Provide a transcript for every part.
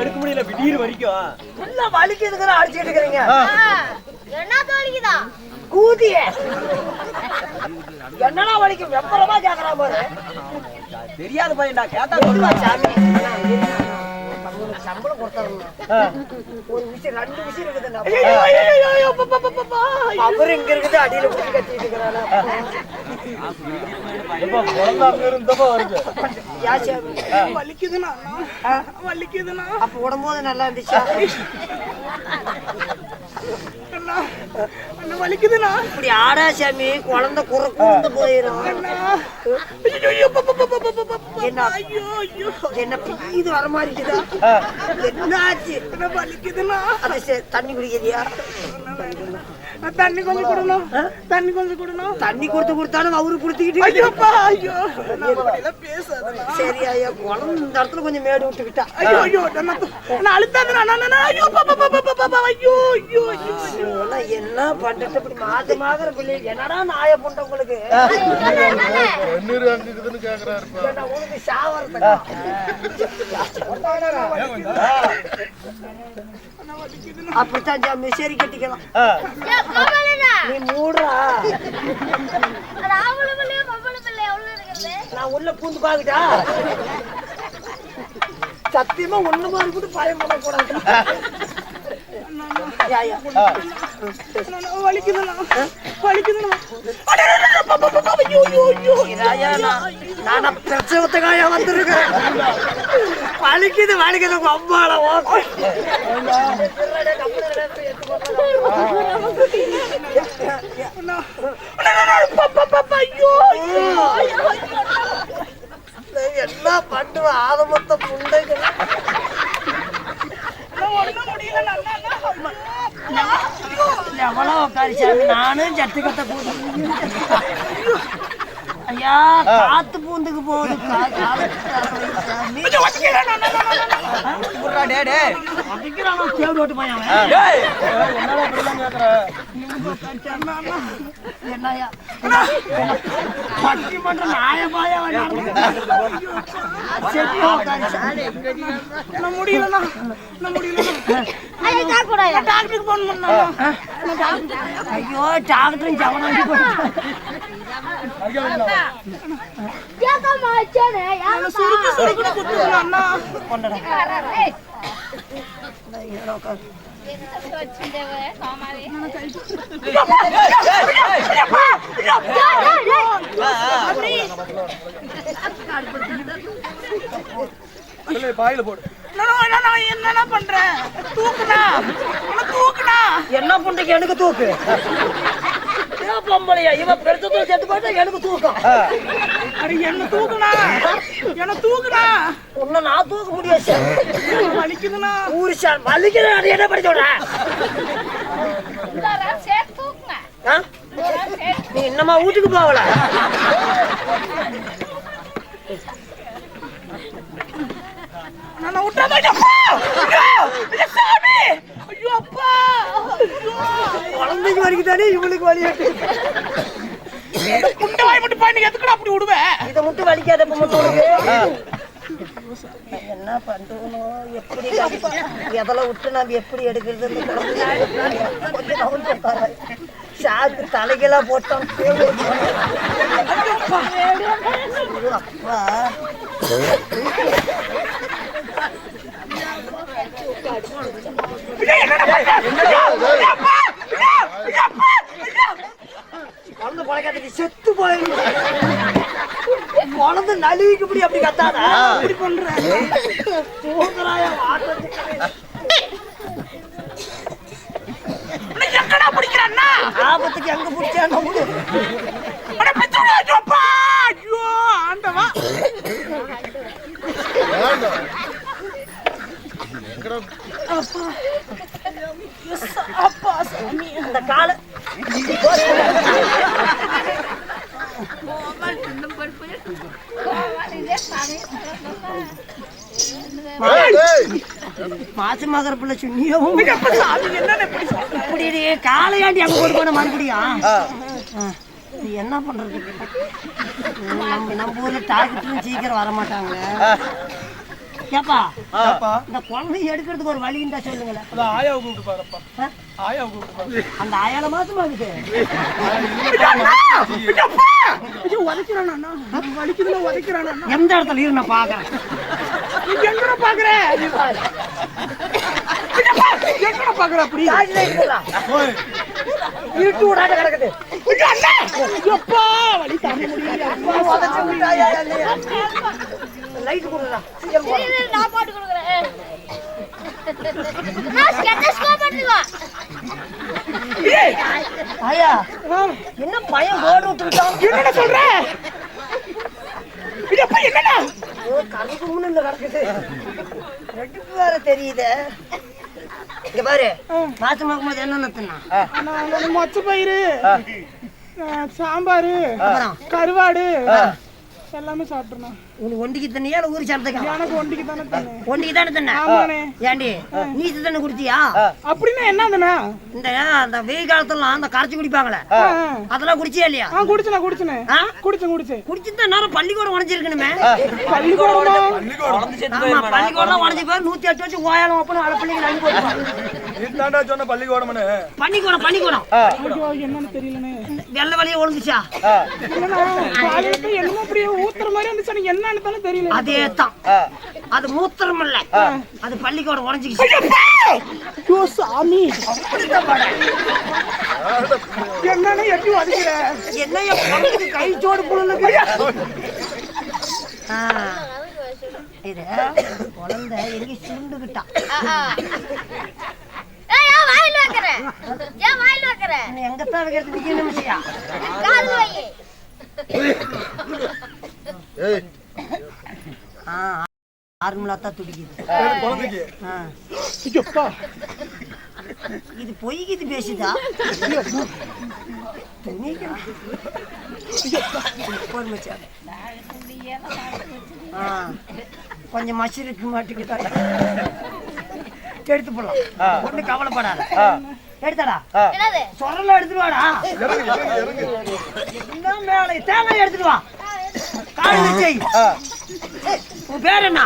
எடுக்க முடியல திடீர் வரைக்கும். என்ன வலிக்குதுங்கிற அடிச்சுட்டு இருக்கிறீங்க. என்ன தோழிக்குதா கூதிய. என்னடா வலிக்கும் வெப்பரமா கேக்குறா பாரு. தெரியாத பையன்டா கேட்டா சொல்லுவா சாமி? சம்பளம் கொடுத்துறணும் ஒரு விஷயம் ரெண்டு விஷயம் இருக்குதுண்ணா அவர் இங்க இருக்குது அடியில பிடிச்சி கட்டிட்டு சாமி வலிக்குதுண்ணா? வலிக்குதுண்ணா. அப்ப உடம்போது நல்லா இருந்துச்சா? அண்ணா அண்ணா வலிக்குதுண்ணா இப்படி ஆடா சாமி குழந்தை குற கூந்து ஐயோ ஐயோ பப்ப என்ன? ஐயோ ஐயோ என்ன இது வர மாதிரி இருக்குதா என்ன வலிக்குதுண்ணா அது தண்ணி குடிக்கிறியா தண்ணி கொஞ்சம் கொடுணும் தண்ணி கொஞ்சம் கொடுணும் தண்ணி கொடுத்து கொடுத்தாலும் அவரு குடுத்துக்கிட்டு ஐயோப்பா ஐயோ சரி ஐயா குழந்தை இந்த இடத்துல கொஞ்சம் மேடு விட்டுக்கிட்டா ஐயோ ஐயோ அண்ணா நான் ஐயோ ஐயோ ஐயோ ஐயோ இதெல்லாம் என்ன பண்ணிட்டு இப்படி மாத மாதம் பிள்ளை. என்னடா நாய புண்ட உங்களுக்கு? உனக்கு அப்படித்தான் சாமி சரி கட்டிக்கலாம். நீ மூடுறா. நான் உள்ள பூந்து பாக்குட்டா சத்தியமா ஒண்ணு மாதிரி கூட பயம் பிரசவத்துக்காக வந்திருக்கேன் வலிக்குது வலிக்குது அம்மால என்ன பண்ணுவேன் ஆதமத்த புண்டைங்க அண்ணா, ஒண்ணும் முடியல அண்ணா அண்ணா எவ்வளோ உட்காரிச்சாங்க நானும் சட்டு கட்ட போட்டு ஐயா காத்து பூந்துக்கு போகுது. முடியலண்ணா. டாக்டருக்கு போன் ஐயோ டாக்டரும் ஜவனாண்டி பாயில போடு நான் பண்ற? என்னண்ணா தூக்குனா தூக்குனா என்ன பண்றீங்க? எனக்கு தூக்கு. ஏன் பொம்பளையா இவன் பெருசத்துல செத்து போயிட்டா எனக்கு தூக்கம். அட என்ன தூக்குனா? என்ன தூக்குனா? உன்னை நான் தூக்க முடியாது வலிக்குதுண்ணா? ஊரு சார் மல்லிகை அது என்ன பண்ணி சொல்ற? சேர்த்து தூக்குங்க. ஆ? நீ இன்னமா வீட்டுக்கு போகல? நான் விட்டா போயிட்டேன். குழந்தைக்கு வரைக்கும் தானே இவனுக்கு வழி இந்த குண்டை வாய் மட்டும் பாய் நீ எதுக்குடா அப்படி விடுவேன் இதை மட்டும் வலிக்காத. என்ன பண்றோமோ எப்படி எதில் விட்டு நம்ம எப்படி எடுக்கிறதுன்னு குழந்தை. சாக்கு தலைகெல்லாம் போட்டோம். அப்பா. குழந்தை பழக்காதீங்க செத்து போயிடும் குழந்தை நழுவிக்கும்படி அப்படி கத்தாதா? அப்படி பண்ற தூங்குறாய ஆபத்துக்கு எங்க பிடிச்சான்னு விடு அட பிச்சோட ஐயோ அப்பா ஐயோ ஆண்டவா வேண்டாம் எங்கடா அப்பா சாமி அந்த காலை. மாசு மகர பிள்ளை என்னன்னு இப்படி காலையாண்டி அங்க போன மறுபடியும் என்ன பண்றது? நம்ம நம்ம ஊர்ல டாக்டரும் சீக்கிரம் வர மாட்டாங்க ஏப்பா இந்த குழந்தைய எடுக்கிறதுக்கு ஒரு வழி இருந்தா சொல்லுங்களேன். அதான் ஆயாவை கூப்பிட்டு பாருப்பா? ஆயாவை கூப்பிட்டு பாரு. அந்த ஆயால மாசமா இருக்குது ஐயோ உதைக்கிறானா அண்ணா. வலிக்குதுல உதைக்கிறானா அண்ணா. எந்த இடத்துல இரு நான் பாக்குறேன்? நீ எங்கடா பாக்குற? எங்கடா பாக்குற அப்படி? ஓய். இருட்டு விடாத கிடக்குது. எப்பா வலி தாங்க முடியல என்ன பயம் போர்டு விட்டுட்டான் என்னடா சொல்ற? இது அப்ப என்னடா? கிடக்குது. ரெட்டு வேற தெரியுது. இங்க பாரு பாத்ரூம் போகும்போது என்ன நத்துனா நான் மொச்ச பயிறு சாம்பார் கருவாடு எல்லாமே சாப்பிட்டுருந்தோம் உனக்கு ஒண்டிக்கு தண்ணியா இல்ல ஊரு சாப்பிட்டா எனக்கு ஒண்டிக்கு தானே தந்தேன் ஒண்டிக்கு தானே தண்ண? ஏண்டி நீச்சு தண்ணி குடிச்சியா? அப்படின்னா என்னதுண்ணா இந்த அந்த வெயில் காலத்துலாம் அந்த கரைச்சி குடிப்பாங்களே? அதெல்லாம் குடிச்சியா இல்லையா? குடிச்சனே குடிச்சனே? குடிச்சேன் குடிச்சேன் குடிச்சிருந்தா நேரம் பள்ளிக்கூடம் உடஞ்சிருக்கணுமே. பள்ளிக்கூடமா பள்ளிக்கூடம் உடஞ்சி போய் நூத்தி எட்டு வச்சு ஓயாலம் ஒப்பனும் அதை பிள்ளைங்க அனுப்பி போட்டுருவாங்க இதுதான்டா சொன்ன பள்ளிக்கூடம்னு. பள்ளிக்கூடம் பள்ளிக்கூடம். ஐயோ என்னன்னு தெரியலண்ணே. வெள்ள வழியே ஒழுங்குச்சா? என்னமோ அப்படியே ஊத்துற மாதிரி இருந்துச்சு எனக்கு என்னன்னு தெரியல அதே தான் அது மூத்திரம் இல்ல அது பள்ளிக்கூடம் உடஞ்சிக்கிச்சு. சாமி. என்னன்னு எப்படி வலிக்கிற என்ன கை சோடு புழுலுக்கு ஆ. இது குழந்தை எங்க வாயில? ஏன் வாயில? நீ எங்கத்தான் வைக்கிறது நிக்க நிமிஷம் வை. ஏய் ஆர்மலா தான் துடிக்குது. இது பொய்க்குது பேசுதா? கொஞ்சம் மசிருக்கு மாட்டுக்கு எடுத்து போடலாம். ஒண்ணு கவலைப்படாத. எடுத்தடா. சொரல எடுத்துட்டு வாடா. மேல? தேங்காய் எடுத்துட்டு வா. காடு உன் பேர் என்ன?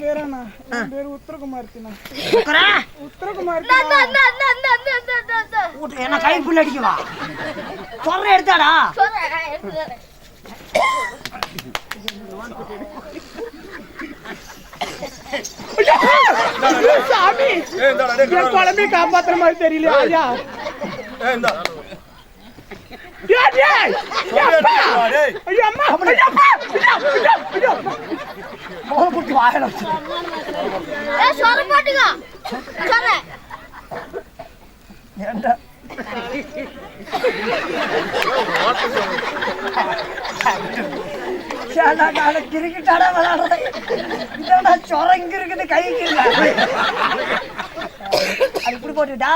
பேர் என்ன என் பேர் உத்தரகுமார் தினா உத்தரகுமார் கை புள்ள அடிக்கவா சொல்ற எடுத்தாடா. சாமி என் குழம்பை காப்பாத்துற மாதிரி தெரியல ஐயா ஐயா. மோளை போட்டு வாயில வச்சு சொர போட்டுக்கோ. சொர. நாளை கிரிக்கெட்டாடா விளையாடுறேன் இதோட சொரங்க இருக்குது கைக்கு இப்படி போட்டுட்டா.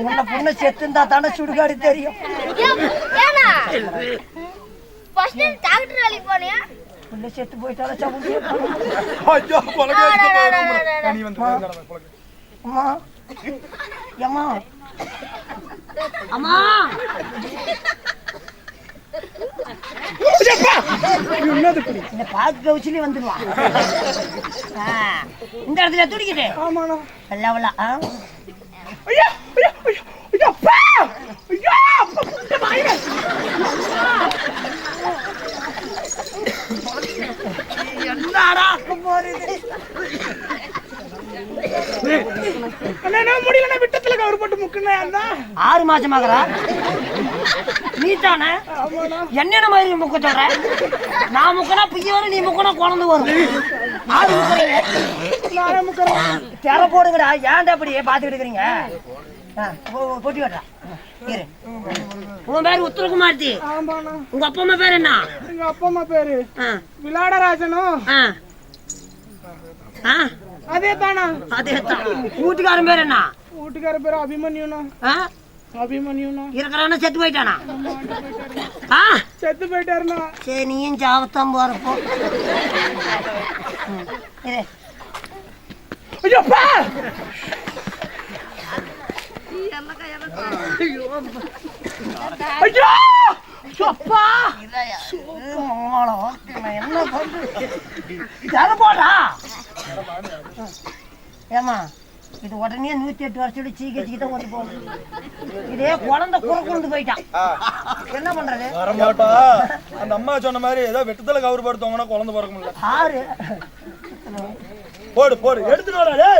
உன்னை பொண்ணு செத்துந்தா தானே சுடுகாடு தெரியும் ஃபர்ஸ்ட் செத்து போயிட்டாலும் சவுண்டியே அம்மா. அம்மா. அம்மா இந்த பாக்கு கவுச்சிலே வந்துடுவான் இந்த இடத்துல துடிக்கிட்டு ஆமாண்ணா. வெள்ளா வெள்ளா முடியலண்ணா விட்டத்துல கவர் போட்டு அண்ணா. ஆறு மாசமாகறா? நீ தானே என்னென்ன மாதிரி முக்க சொல்ற? நான் முக்கனா வரும் நீ முக்கனா குழந்தை வரும். ஆறு முக்கறீங்க. நானே முக்கிறேன். திற போடுங்கடா. ஏன்டா இப்படி பாத்துக்கிட்டு இருக்கிறீங்க? உன் பேரு உத்தரகுமார்த்தி. உங்க அப்பா அம்மா பேரு என்ன? எங்க அப்பா அம்மா பேரு. விளாடராஜனும் அதே தானா அதே தான் வீட்டுக்காரன் பேரு என்ன? வீட்டுக்காரன் பேரு அபிமன்யுனா அபிமன்யுனா போறப்போ ஐயோ! அப்பா! என்ன போடா! ஏமா இது உடனே நூத்தி எட்டு வருஷம் சீக்கிரம் தான் கொண்டு போகணும் இதே குழந்தை குறுக்குண்டு போயிட்டான் என்ன பண்றது? வரமாட்டா. அந்த அம்மா சொன்ன மாதிரி ஏதோ வெட்டத்துல கவுரு படுத்தவங்கன்னா குழந்தை பிறக்க முடியல. ஆறு. போடு போடு. எடுத்துட்டு வரா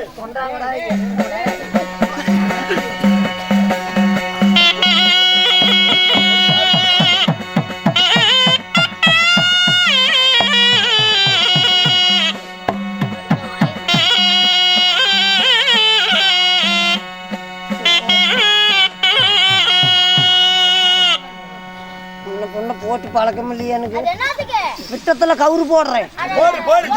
பொண்ணை போட்டு பழக்கம் இல்லையா எனக்கு. விட்டத்துல கவுரு போடுறேன். போடு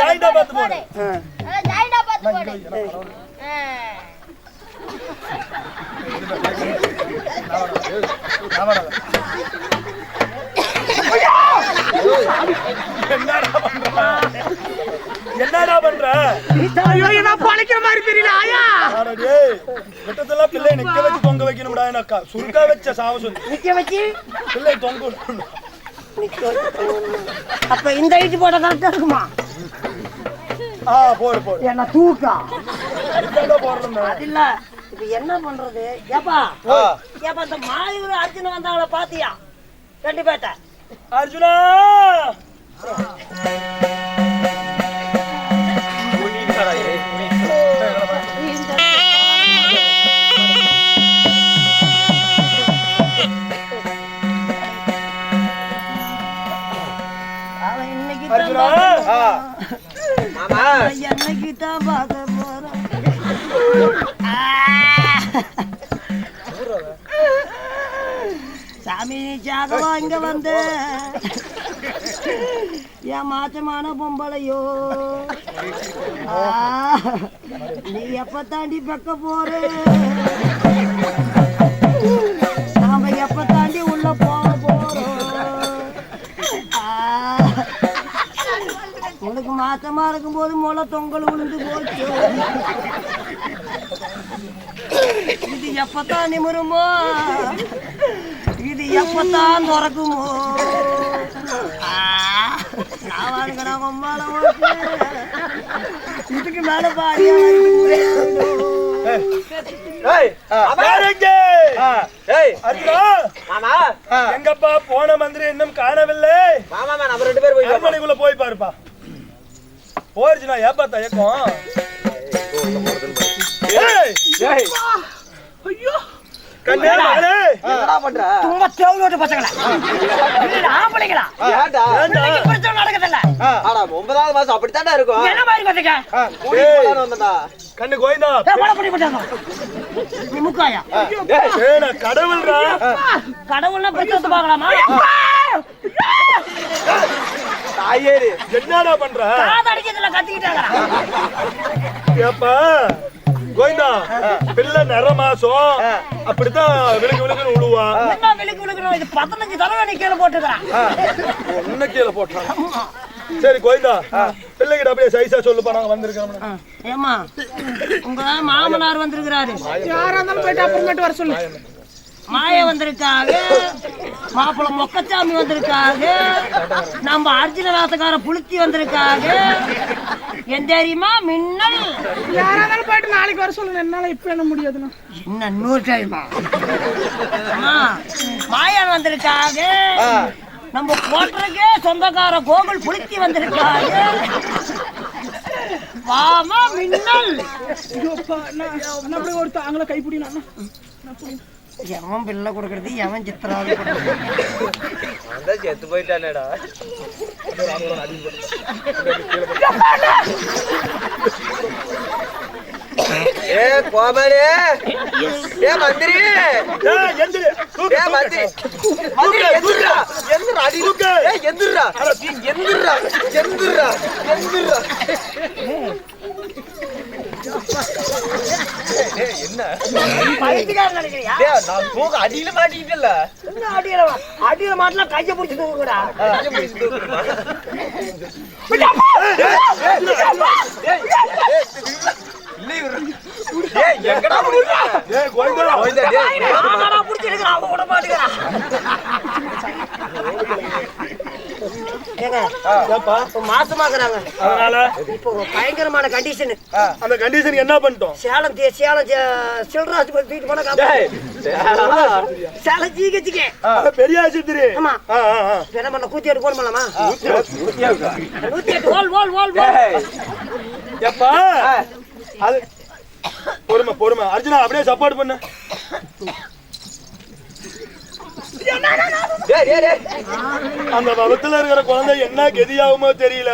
என்னடா பண்ற? ஐயோ நான் பழைக்கிற மாதிரி தெரியல ஆயா? டேய் பிள்ளை நிக்க வச்சு தொங்க வைக்கணும்டா எனக்கா சுருக்கா வச்ச சாவ சொல்லி. நிக்க வச்சு? பிள்ளை தொங்க. அப்ப இந்த ஐட்டு போட கரெக்டா இருக்குமா? ஆ போடு போடு. என்ன தூக்கா? போடுறேன் அது இல்ல. இப்ப என்ன பண்றது? ஏப்பா? ஏப்பா இந்த மாயூர் அர்ஜுன் வந்தாங்கள பாத்தியா? ரெண்டு பேட்ட அர்ஜுனா! என்னைக்கு தான் பார்க்க போறான். சாகவா இங்க வந்து. என் மாற்றமான பொம்பளையோ. நீ எப்ப தாண்டி பெக்க போற? நாம எப்ப தாண்டி உள்ள போக போறோம்? உனக்கு மாசமா இருக்கும்போது முளை தொங்கல் விழுந்து போச்சு. இது எப்பத்தான் நிமிருமோ? இது எப்பத்தான் திறக்குமோ. இதுக்கு மேல பாடியா எங்கப்பா போன மந்திரி இன்னும் காணவில்லை? அரண்மனைக்குள்ள போய் பாருப்பா. போயிருச்சுனா ஏப்பா தயக்கம்? ஏய், ஐயோ! கண்ணே மகளே. தும்ப தேவையோட்டு பசங்களா? இல்ல, ஆம்பளைங்களா? ஏண்டா? பிள்ளைக்கு பிரச்சனை நடக்குதுல்ல? ஒன்பதாவது மாசம் அப்படித்தாண்டா இருக்கும். என்ன மாதிரி வந்தா கண்ணு கோயிந்தா. ஏய், கொலை பண்ணி போட்டாங்க நீ முக்காயா? ஏய், நான் கடவுள்ரா கடவுள்னா பிரச்சனை பார்க்கலாமா? தாயேரு என்னடா பண்ற? காது அடிக்கிறதுல கத்திக்கிட்டாங்க ஏப்பா. கோயிந்தா பிள்ளை நிற மாசம். அப்படித்தான் விழுக்கு விழுக்குன்னு விழுவா என்ன விழுக்கு விழுக்கணும் இது பதினஞ்சு தடவை நீ கீழே போட்டுக்கிறான் ஒண்ணு கீழே போட்டான் சரி கோயிந்தா பிள்ளைகிட்ட அப்படியே சைஸா சொல்லுப்பா நாங்க வந்திருக்கோம். ஏமா உங்க மாமனார் வந்திருக்கிறாரு. யாரா இருந்தாலும் போயிட்டு அப்புறமேட்டு வர சொல்லு. மாய வந்திருக்காங்க மாப்பிள்ள மொக்கச்சாமி வந்திருக்காங்க நம்ம அர்ஜுன வேசக்கார புளுத்தி வந்திருக்காங்க என் தெரியுமா? மின்னல். யாரா இருந்தாலும் போயிட்டு நாளைக்கு வர சொல்லுங்க. என்னால இப்ப என்ன முடியாதுண்ணா. இன்னும் நூறு டைமா மாயன் வந்திருக்காங்க நம்ம கோட்டருக்கே சொந்தக்கார கோகுல் புளுத்தி வந்திருக்காங்க வாமா மின்னல். ஐயோப்பா அண்ணா அண்ணா அப்படியே ஒரு தாங்கள கைப்பிடினா எவன் பிள்ளை கொடுக்கறது எவன் சித்திராவது கொடுக்கறது. அந்த செத்து போயிட்டானேடா. ஏ கோபாலு. ஏ மந்திரி. ஏ. மந்திரி. மந்திரி எந்திரா. எந்திரா அடி தூக்கு. ஏ எந்திரா நீ எந்திரா. எந்திரா. எந்திரா. ஏய் என்ன பைத்தியக்காரன் நினைக்கிறியா நான் தூக்க அடியில மாட்டிக்கிட்டல என்ன அடியில அடியில மாட்டினா கையை பிடிச்சி தூக்குடா ஏய் எங்கடா போறீங்க ஏய், கோயிந்தா. ஓய்தா டேய் மாசமாக்குறாங்க. அதனால? இப்போ பயங்கரமான கண்டிஷனு அந்த கண்டிஷன் என்ன பண்ணிட்டோம்? சேலம் சேலம் சே- சில்லறை ஆஸ்பத்திரி தூக்கிட்டு போனா சேலம். ஜிஹெச்சுக்கு. பெரிய ஆஸ்பத்திரி. ஆமா. என்ன பண்ண கூத்தி? நூத்தி எட்டு ஓல் ஓல் ஓல் டேய், ஏப்பா அது பொறுமை பொறுமை. அர்ஜுனா அப்படியே சப்போர்ட் பண்ணு. அந்த பவத்துல இருக்கிற குழந்தை என்ன கெதியாகுமோ தெரியல.